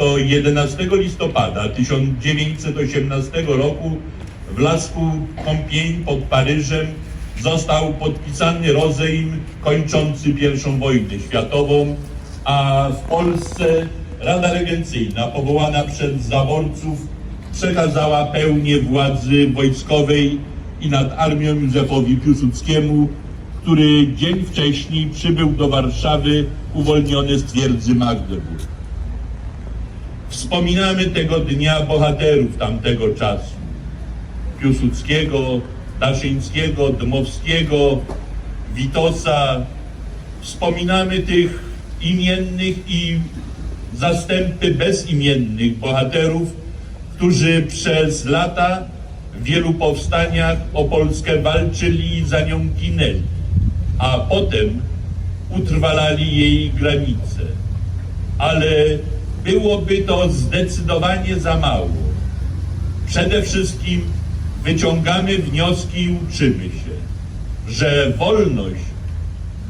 Oto 11 listopada 1918 roku w lasku Compiègne pod Paryżem został podpisany rozejm kończący I wojnę światową, a w Polsce Rada Regencyjna powołana przez zaborców przekazała pełnię władzy wojskowej i nad armią Józefowi Piłsudskiemu, który dzień wcześniej przybył do Warszawy uwolniony z twierdzy Magdeburg. Wspominamy tego dnia bohaterów tamtego czasu. Piłsudskiego, Daszyńskiego, Dmowskiego, Witosa. Wspominamy tych imiennych i zastępy bezimiennych bohaterów, którzy przez lata w wielu powstaniach o Polskę walczyli i za nią ginęli, a potem utrwalali jej granice. Ale byłoby to zdecydowanie za mało. Przede wszystkim wyciągamy wnioski i uczymy się, że wolność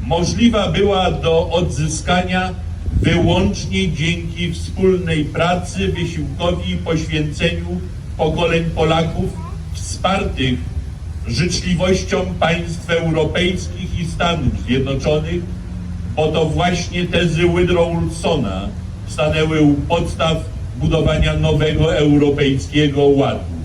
możliwa była do odzyskania wyłącznie dzięki wspólnej pracy, wysiłkowi i poświęceniu pokoleń Polaków wspartych życzliwością państw europejskich i Stanów Zjednoczonych, bo to właśnie tezy Woodrow Wilsona stanęły u podstaw budowania nowego europejskiego ładu.